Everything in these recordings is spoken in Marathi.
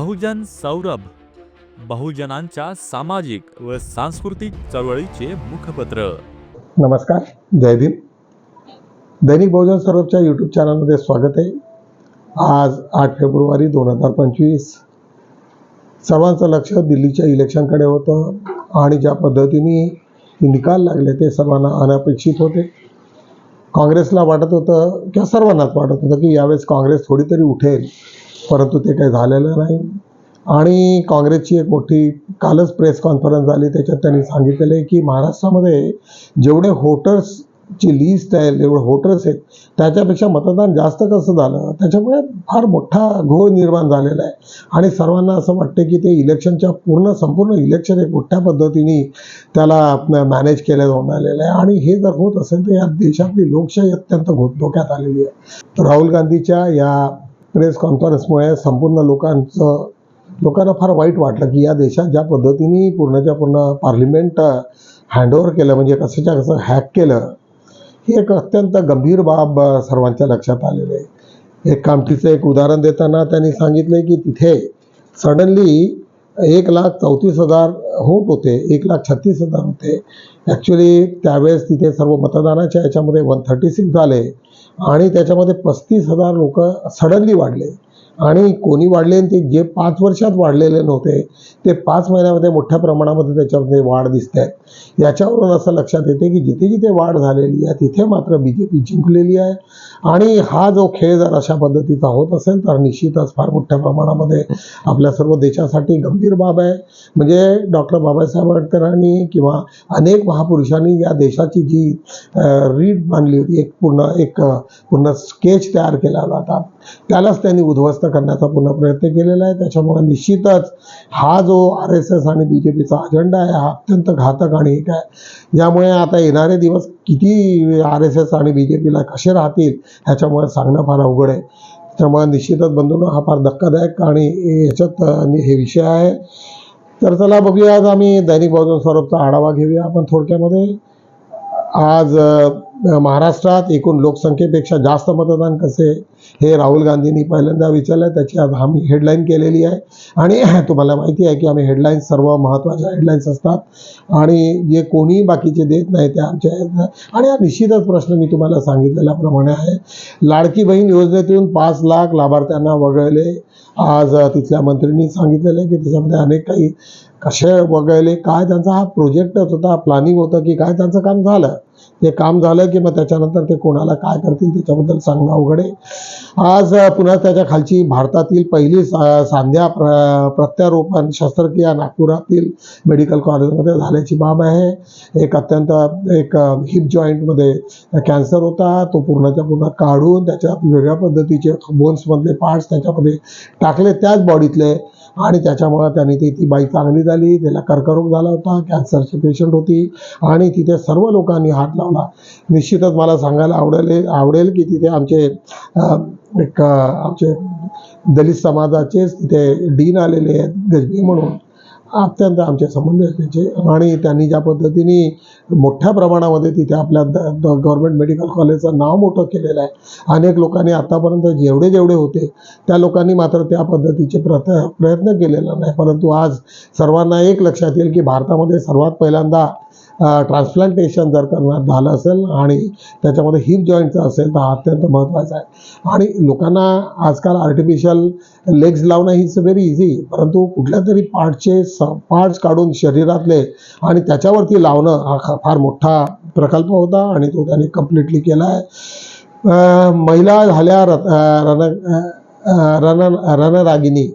बहुजन सौरभ बहुजनांच्या सामाजिक व सांस्कृतिक चळवळीचे मुखपत्र. नमस्कार जय भीम. दैनिक बहुजन सौरभच्या यूट्यूब चॅनलमध्ये स्वागत आहे. आज आठ फेब्रुवारी दोन हजार पंचवीस. सर्वांचं लक्ष दिल्लीच्या इलेक्शनकडे होतं आणि ज्या पद्धतीने निकाल लागले ते सर्वांना अनपेक्षित होते. काँग्रेसला वाटत होतं किंवा सर्वांनाच वाटत होतं की यावेळेस काँग्रेस थोडी तरी उठेल परंतु ते काही झालेलं नाही. आणि काँग्रेसची एक मोठी कालच प्रेस कॉन्फरन्स झाली त्याच्यात त्यांनी सांगितलेलं आहे की महाराष्ट्रामध्ये जेवढे जी लिस्ट आहे जेवढे व्होटर्स आहेत त्याच्यापेक्षा मतदान जास्त कसं झालं? त्याच्यामुळे फार मोठा घोळ निर्माण झालेला आहे. आणि सर्वांना असं वाटतं की ते इलेक्शनच्या पूर्ण संपूर्ण इलेक्शन एक मोठ्या पद्धतीने त्याला मॅनेज केलं जाऊन आलेलं आहे. आणि हे जर होत असेल तर या देशातली लोकशाही अत्यंत घोत धोक्यात आलेली आहे. राहुल गांधीच्या या प्रेस कॉन्फरन्समुळे संपूर्ण लोकांचं लोकांना फार वाईट वाटलं की या देशात ज्या पद्धतीने पूर्णच्या पूर्ण पार्लिमेंट हँडओव्हर uh, केलं म्हणजे कसंच्या कसं हॅक केलं ही एक अत्यंत गंभीर बाब सर्वांच्या लक्षात आलेली आहे. एक कामठीचं एक उदाहरण देताना त्यांनी सांगितलं की तिथे सडनली एक लाख चौतीस हजार होत होते एक लाख छत्तीस हजार होते. ॲक्च्युली त्यावेळेस तिथे सर्व मतदानाच्या याच्यामध्ये वन थर्टी सिक्स झाले आणि त्याच्यामध्ये पस्तीस हजार लोक सडनली वाढले. आणि कोणी वाढले आणि ते जे पाच वर्षात वाढलेले नव्हते ते पाच महिन्यामध्ये मोठ्या प्रमाणामध्ये त्याच्यामध्ये वाढ दिसते. आहे याच्यावरून असं लक्षात येते की जिथे जिथे वाढ झालेली आहे तिथे मात्र बी जे पी जिंकलेली आहे. आणि हा जो खेळ जर अशा पद्धतीचा होत असेल तर निश्चितच फार मोठ्या प्रमाणामध्ये आपल्या सर्व देशासाठी गंभीर बाब आहे. म्हणजे डॉक्टर बाबासाहेब आंबेडकरांनी किंवा अनेक महापुरुषांनी या देशाची जी रीड बांधली होती एक पूर्ण एक पूर्ण स्केच तयार केला होता. त्यालाच त्यांनी उद्ध्वस्त करण्याचा पूर्ण प्रयत्न केलेला आहे. त्याच्यामुळे निश्चितच हा जो आर एस एस आणि बी जे पीचा अजेंडा आहे हा अत्यंत घातक आणि एक आहे. ज्यामुळे आता येणारे दिवस किती आर एस एस आणि बी जे पीला कसे राहतील ह्याच्यामुळे सांगणं फार अवघड आहे. त्यामुळे निश्चितच बंधूंनो हा फार धक्कादायक आणि याच्यात हे विषय आहे. तर चला बघूया आज आम्ही दैनिक बहुजन स्वरूपचा आढावा घेऊया. आपण थोडक्यामध्ये आज महाराष्ट्रात एकूण लोकसंख्येपेक्षा जास्त मतदान कसे हे राहुल गांधींनी पहिल्यांदा विचारलं त्याची आज आम्ही हेडलाईन केलेली आहे. आणि तुम्हाला माहिती आहे की आम्ही हेडलाईन्स सर्व महत्त्वाच्या हेडलाईन्स असतात. आणि जे कोणी बाकीचे देत नाही ते आमच्या आणि हा निश्चितच प्रश्न मी तुम्हाला सांगितलेल्याप्रमाणे आहे. लाडकी बहीण योजनेतून पाच लाख लाभार्थ्यांना वगळले. आज तिथल्या मंत्रींनी सांगितलेलं आहे की त्याच्यामध्ये अनेक काही कसे वगळले काय त्यांचा हा प्रोजेक्टच होता प्लॅनिंग होतं की काय त्यांचं काम झालं. ते काम झालं की मग त्याच्यानंतर ते कोणाला काय करतील त्याच्याबद्दल सांगणं अवघड आहे. आज पुन्हा त्याच्या खालची भारतातील पहिली सांध्या प्र प्रत्यारोपण शस्त्रक्रिया नागपुरातील मेडिकल कॉलेजमध्ये झाल्याची बाब आहे. एक अत्यंत एक हिप जॉईंटमध्ये कॅन्सर होता. तो पूर्णच्या पूर्ण काढून त्याच्या वेगळ्या पद्धतीचे बोन्समधले पार्ट्स त्याच्यामध्ये टाकले. त्याच बॉडीतले आणि त्याच्यामुळं त्यांनी ती ती बाई चांगली झाली त्याला कर्करोग झाला होता कॅन्सरची पेशंट होती आणि तिथे सर्व लोकांनी हात लावला. निश्चितच मला सांगायला आवडेल आवडेल की तिथे आमचे एक आमचे दलित समाजाचेच तिथे डीन आलेले आहेत गजबी म्हणून. अत्यंत आमचे संबंध आहेत आणि त्यांनी ज्या पद्धतीने मोठ्या प्रमाणामध्ये तिथे आपल्या गव्हर्मेंट मेडिकल कॉलेजचं नाव मोठं केलेलं आहे. अनेक लोकांनी आतापर्यंत जेवढे जेवढे होते त्या लोकांनी मात्र त्या पद्धतीचे प्रत प्रयत्न केलेला नाही. परंतु आज सर्वांना एक लक्षात येईल की भारतामध्ये सर्वात पहिल्यांदा ट्रान्सप्लांटेशन जर करणार झालं असेल आणि त्याच्यामध्ये हिप जॉईंटचं असेल तर हा अत्यंत महत्त्वाचा आहे. आणि लोकांना आजकाल आर्टिफिशियल लेग्स लावणं ही इज व्हेरी इझी परंतु कुठल्या तरी पार्टचे स पार्ट्स काढून शरीरातले आणि त्याच्यावरती लावणं हा फार मोठा प्रकल्प होता आणि तो त्याने कम्प्लिटली केला आहे महिला झाल्या रत रन रण अ, रणरागिनी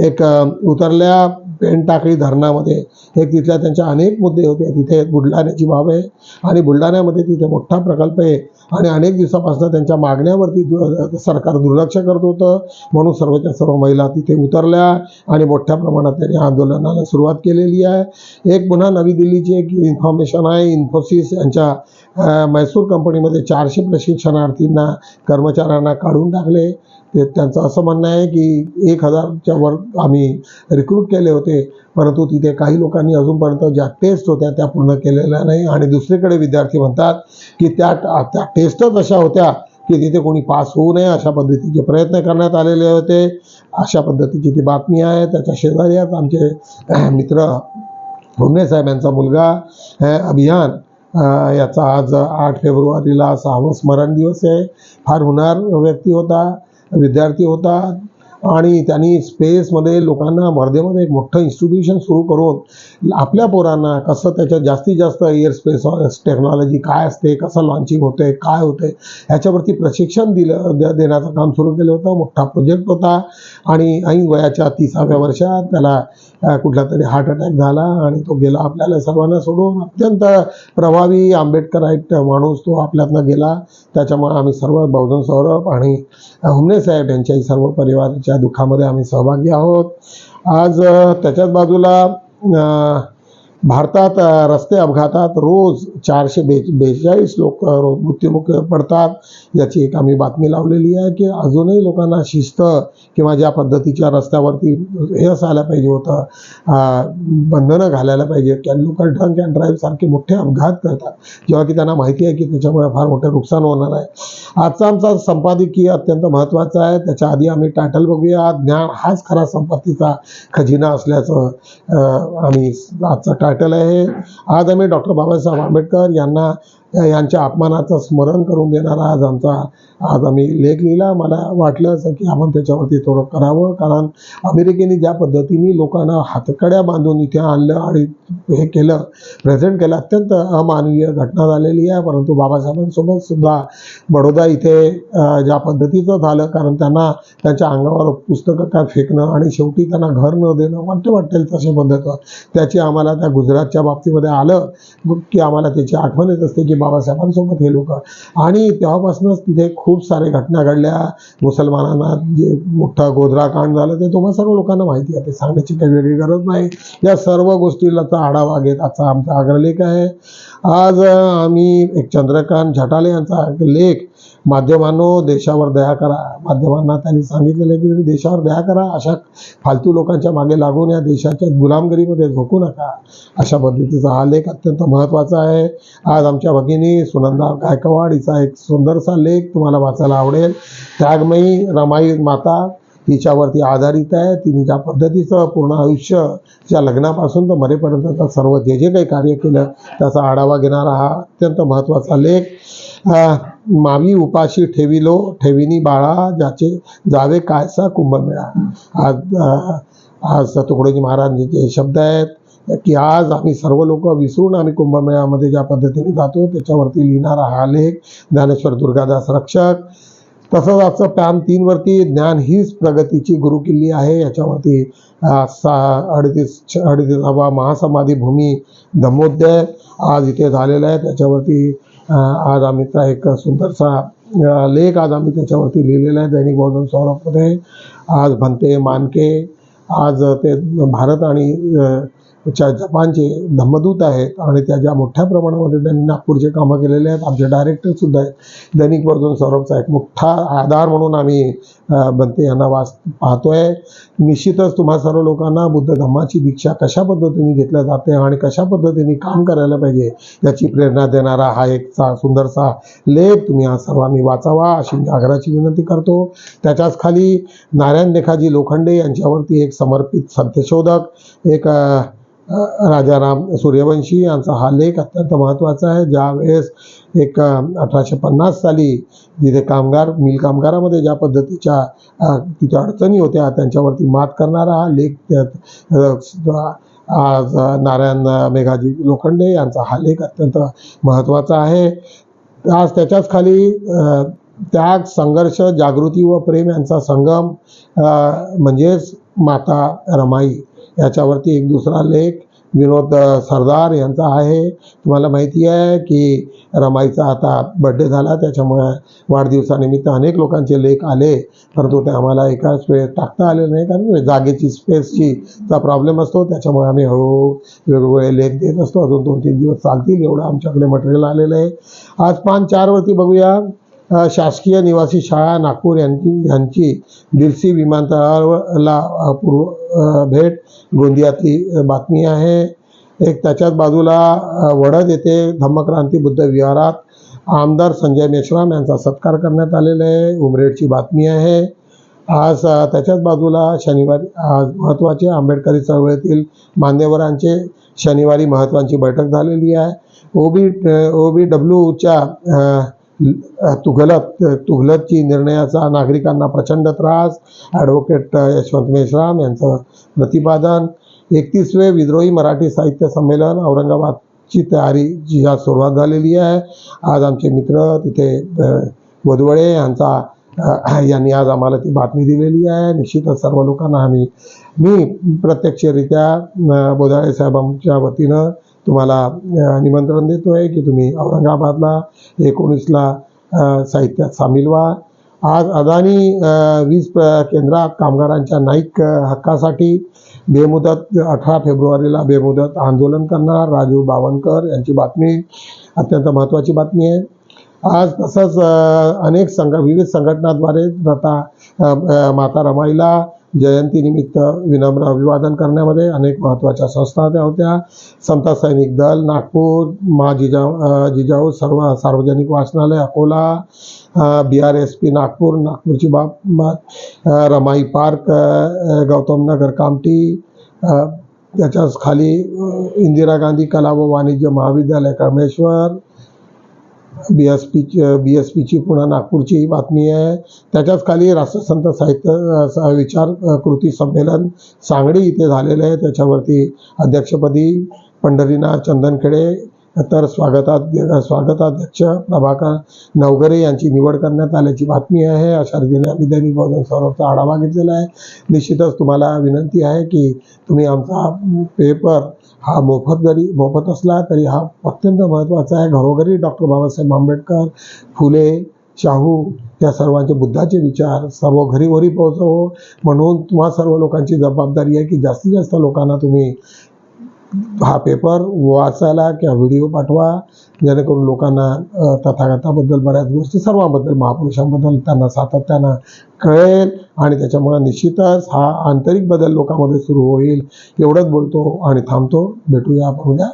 एक उतरल्या पेनटाकळी धरणामध्ये. हे तिथल्या त्यांच्या अनेक मुद्दे होते. तिथे बुलढाण्याची बाब आहे आणि बुलढाण्यामध्ये तिथे मोठा प्रकल्प आहे आणि अनेक दिवसापासून त्यांच्या मागण्यावरती दु- सरकार दुर्लक्ष करत होतं. म्हणून सर्वच्या सर्व महिला तिथे उतरल्या आणि मोठ्या प्रमाणात त्यांनी आंदोलनाला सुरुवात केलेली आहे. एक पुन्हा नवी दिल्लीची एक इन्फॉर्मेशन आहे. इन्फोसिस यांच्या मैसूर म्हैसूर कंपनीमध्ये चारशे प्रशिक्षणार्थींना कर्मचाऱ्यांना काढून टाकले. ते त्यांचं असं म्हणणं आहे की एक हजारच्या वर आम्ही रिक्रूट केले होते परंतु तिथे काही लोकांनी अजूनपर्यंत ज्या टेस्ट होत्या त्या पूर्ण केलेल्या नाही. आणि दुसरीकडे विद्यार्थी म्हणतात की त्या त्या टेस्टच अशा होत्या की तिथे कोणी पास होऊ नये अशा पद्धतीचे प्रयत्न करण्यात आलेले होते. अशा पद्धतीची ती बातमी आहे. त्याच्या शेजारी आहेत आमचे मित्र भुमने साहेब यांचा मुलगा अभियान याचा आज आठ फेब्रुवारीला सहावं स्मरण दिवस आहे. फार हुनार व्यक्ती होता. विद्यार्थी होता आणि त्यांनी स्पेसमध्ये लोकांना वर्धेमध्ये एक मोठं इन्स्टिट्यूशन सुरू करून आपल्या पोरांना कसं त्याच्यात जास्तीत जास्त एअर स्पेस टेक्नॉलॉजी काय असते कसं लॉन्चिंग होते काय होते ह्याच्यावरती प्रशिक्षण दिलं द- देण्याचं काम सुरू केलं होतं. मोठा प्रोजेक्ट होता. आणि ऐन वयाच्या तिसाव्या वर्षात त्याला कुठला तरी हार्ट अटॅक झाला आणि तो गेला आपल्याला सर्वांना सोडून. अत्यंत प्रभावी आंबेडकर माणूस तो आपल्यातनं गेला. त्याच्यामुळे आम्ही सर्व बहुजन सौरभ आणि हुमने साहेब यांच्याही सर्व परिवाराच्या दुःखामध्ये आम्ही सहभागी आहोत. आज त्याच्याच बाजूला भारतात रस्ते अपघातात रोज चारशे बे बेचाळीस लोक रोज मृत्युमुखी पडतात. याची एक आम्ही बातमी लावलेली आहे की अजूनही लोकांना शिस्त किंवा ज्या पद्धतीच्या रस्त्यावरती हे असायला पाहिजे होतं बंधनं घालायला पाहिजे. कारण लोक ड्रंक अँड ड्राईव्ह सारखे मोठे अपघात करतात. जेव्हा की त्यांना माहिती आहे की त्याच्यामुळे फार मोठं नुकसान होणार आहे. आजचा आमचा संपादकीय अत्यंत महत्त्वाचा आहे. त्याच्या आधी आम्ही टायटल बघूया. ज्ञान हाच खरा संपत्तीचा खजिना असल्याचं आम्ही आजचा टायटल आहे. आज आम्ही डॉक्टर बाबासाहेब आंबेडकर यांना यांच्या अपमानाचं स्मरण करून देणारा आज आमचा आज आम्ही लेख लिहिला. मला वाटलं असं की आपण त्याच्यावरती थोडं करावं कारण अमेरिकेने ज्या पद्धतीने लोकांना हातकड्या बांधून इथे आणलं आणि हे केलं प्रेझेंट केलं अत्यंत अमानवीय घटना झालेली आहे. परंतु बाबासाहेबांसोबत सुद्धा बडोदा इथे ज्या पद्धतीचं झालं कारण त्यांना त्यांच्या अंगावर पुस्तकं काय फेकणं आणि शेवटी त्यांना घर न देणं वाटतं वाटेल तसे पद्धत त्याची आम्हाला त्या गुजरातच्या बाबतीमध्ये आलं की आम्हाला त्याची आठवण येत असते की बाबासाहेबांसोबत हे लोक. आणि तेव्हापासूनच तिथे खूप सारे घटना घडल्या. मुसलमानांना जे मोठं गोधरा कांड झालं ते तुम्हाला सर्व लोकांना माहिती आहे. ते सांगण्याची काही वेगळी गरज नाही. या सर्व गोष्टीचा आढावा घेत आजचा आमचा अग्रलेख आहे. आज आम्ही एक चंद्रकांत झटाले यांचा लेख माध्यमांनो देशावर दया करा. माध्यमांना त्यांनी सांगितलेलं आहे की तुम्ही देशावर दया करा. अशा फालतू लोकांच्या मागे लागून या देशाच्या गुलामगिरीमध्ये झोकू नका. अशा पद्धतीचा हा लेख अत्यंत महत्त्वाचा आहे. आज आमच्या भगिनी सुनंदा गायकवाड हिचा एक सुंदरसा लेख तुम्हाला वाचायला आवडेल. त्यागमयी रमाई माता तिच्यावरती आधारित आहे. तिने ज्या पद्धतीचं पूर्ण आयुष्य त्या लग्नापासून तर मरेपर्यंतचं सर्व जे जे काही कार्य केलं त्याचा आढावा घेणारा हा अत्यंत महत्त्वाचा लेख. मावी उपाशी ठेविलो ठेविनी बाळा ज्याचे जावे कायसा कुंभमेळा आज आज तुकडोजी महाराजांचे शब्द आहेत की आज आम्ही सर्व लोक विसरून आम्ही कुंभमेळ्यामध्ये ज्या पद्धतीने जातो त्याच्यावरती लिहिणारा हा लेख ज्ञानेश्वर दुर्गादास रक्षक तसंच आजचं पॅन तीनवरती ज्ञान हीच प्रगतीची गुरुकिल्ली आहे. याच्यावरती अ, सा अडतीस अडतीसावा महासमाधी भूमी धमोदय आज इथे झालेला आहे. त्याच्यावरती आज आम्ही एक सुंदरसा लेख आज आम्ही त्याच्यावरती लिहिलेला आहे. दैनिक बहुजन सौरभमध्ये. आज भंते मानके आज ते भारत आणि च्या जपानचे धम्मदूत आहेत आणि त्या ज्या मोठ्या प्रमाणामध्ये त्यांनी नागपूरचे कामं केलेले आहेत आमचे डायरेक्टरसुद्धा आहेत. दैनिक वर्धन सौरभचा एक मोठा आधार म्हणून आम्ही बनते यांना वाच पाहतोय. निश्चितच तुम्हा सर्व लोकांना बुद्ध धम्माची दीक्षा कशा पद्धतीने घेतल्या जाते आणि कशा पद्धतीने काम करायला पाहिजे याची प्रेरणा देणारा हा एक सुंदरसा लेख तुम्ही हा सर्वांनी वाचावा अशी मी आग्रहाची विनंती करतो. त्याच्याच खाली नारायण लेखाजी लोखंडे यांच्यावरती एक समर्पित सत्यशोधक एक राजाराम सूर्यवंशी यांचा हा लेख अत्यंत महत्त्वाचा आहे. ज्यावेळेस एक अठराशे पन्नास साली जिथे कामगार मिल कामगारामध्ये ज्या पद्धतीच्या तिच्या तिथे अडचणी होत्या त्यांच्यावरती मात करणारा हा लेख आज नारायण मेघाजी लोखंडे यांचा हा लेख अत्यंत महत्त्वाचा आहे. आज त्याच्याच खाली त्याग संघर्ष जागृती व प्रेम यांचा संगम म्हणजेच माता रमाई. याच्यावरती एक दुसरा लेख विनोद सरदार यांचा आहे. तुम्हाला माहिती आहे की रमाईचा आता बड्डे झाला त्याच्यामुळे वाढदिवसानिमित्त अनेक लोकांचे लेख आले परंतु ते आम्हाला एकाच वेळेस टाकता आले नाही कारण जागेची स्पेसची चा प्रॉब्लेम असतो त्याच्यामुळे आम्ही हळूहळू वेगवेगळे लेख देत असतो. अजून दोन तीन दिवस चालतील एवढं आमच्याकडे मटेरियल आलेलं आहे. आज पान चारवरती बघूया. शासकीय निवासी शाळा नागपूर यांची यांची दिलसी विमानतळाला पूर्व भेट. गोंदियातली बातमी आहे. एक त्याच्याच बाजूला वडद येथे धम्मक्रांती बुद्ध विहारात आमदार संजय मेश्राम यांचा सत्कार करण्यात आलेला आहे. उमरेडची बातमी आहे. आज त्याच्याच बाजूला शनिवारी आज महत्त्वाचे आंबेडकरी चळवळीतील मान्यवरांचे शनिवारी महत्त्वाची बैठक झालेली आहे. O B O B डब्ल्यूच्या Tughlaq तुघलकची निर्णयाचा नागरिकांना प्रचंड त्रास. ॲडव्होकेट यशवंत मेश्राम यांचं प्रतिपादन. एकतीसवे विद्रोही मराठी साहित्य संमेलन औरंगाबादची तयारी जी आज सुरुवात झालेली आहे. आज आमचे मित्र तिथे वधवळे यांचा यांनी आज आम्हाला ती बातमी दिलेली आहे. निश्चितच सर्व लोकांना आम्ही मी प्रत्यक्षरित्या बोधाळे साहेबांच्या वतीनं तुम्हाला निमंत्रण देतो आहे की तुम्ही औरंगाबादला एकोणीसला साहित्यात सामील व्हा. आज अदानी वीज केंद्रात कामगारांच्या नाईक हक्कासाठी बेमुदत अठरा फेब्रुवारीला बेमुदत आंदोलन करणार राजू बावनकर यांची बातमी अत्यंत महत्त्वाची बातमी आहे. आज तसंच अनेक संघ विविध संघटनाद्वारे आता माता रमाईला जयंतीनिमित्त विनम्र अभिवादन करण्यामध्ये अनेक महत्त्वाच्या संस्था त्या होत्या. संत सैनिक दल नागपूर मा जिजाऊ जिजाऊ सर्व सार्वजनिक वाचनालय Akola B R S P Nagpur नागपूरची बाब रमाई पार्क गौतम नगर कामटी त्याच्याच खाली इंदिरा गांधी कला व वाणिज्य महाविद्यालय कामेश्वर बी एस पीची बी एस पीची पुन्हा नागपूरची ही बातमी आहे. त्याच्याच खाली राष्ट्रसंत साहित्य स- विचार कृती संमेलन सांगली इथे झालेलं आहे. त्याच्यावरती अध्यक्षपदी पंढरीनाथ चंदनखेडे तर स्वागतात स्वागताध्यक्ष प्रभाकर नवगरे यांची निवड करण्यात आल्याची बातमी आहे. अशा रीतीने आम्ही दैनिक बहुजन सौरभचा आढावा घेतलेला आहे. निश्चितच तुम्हाला विनंती आहे की तुम्ही आमचा पेपर हा मोफत जरी मोफत असला तरी हा अत्यंत महत्त्वाचा आहे. घरोघरी डॉक्टर बाबासाहेब आंबेडकर फुले शाहू या सर्वांचे बुद्धाचे विचार सर्व घरी घरी पोहोचवो म्हणून तुम्हा सर्व लोकांची जबाबदारी आहे की जास्तीत जास्त लोकांना तुम्ही हा पेपर वाचायला किंवा व्हिडिओ पाठवा जेणेकरून लोकांना तथागताबद्दल बऱ्याच गोष्टी सर्वांबद्दल महापुरुषांबद्दल त्यांना सातत्यानं कळेल आणि त्याच्यामुळे निश्चितच हा आंतरिक बदल लोकांमध्ये सुरू होईल. एवढंच बोलतो आणि थांबतो. भेटूया आपण उद्या.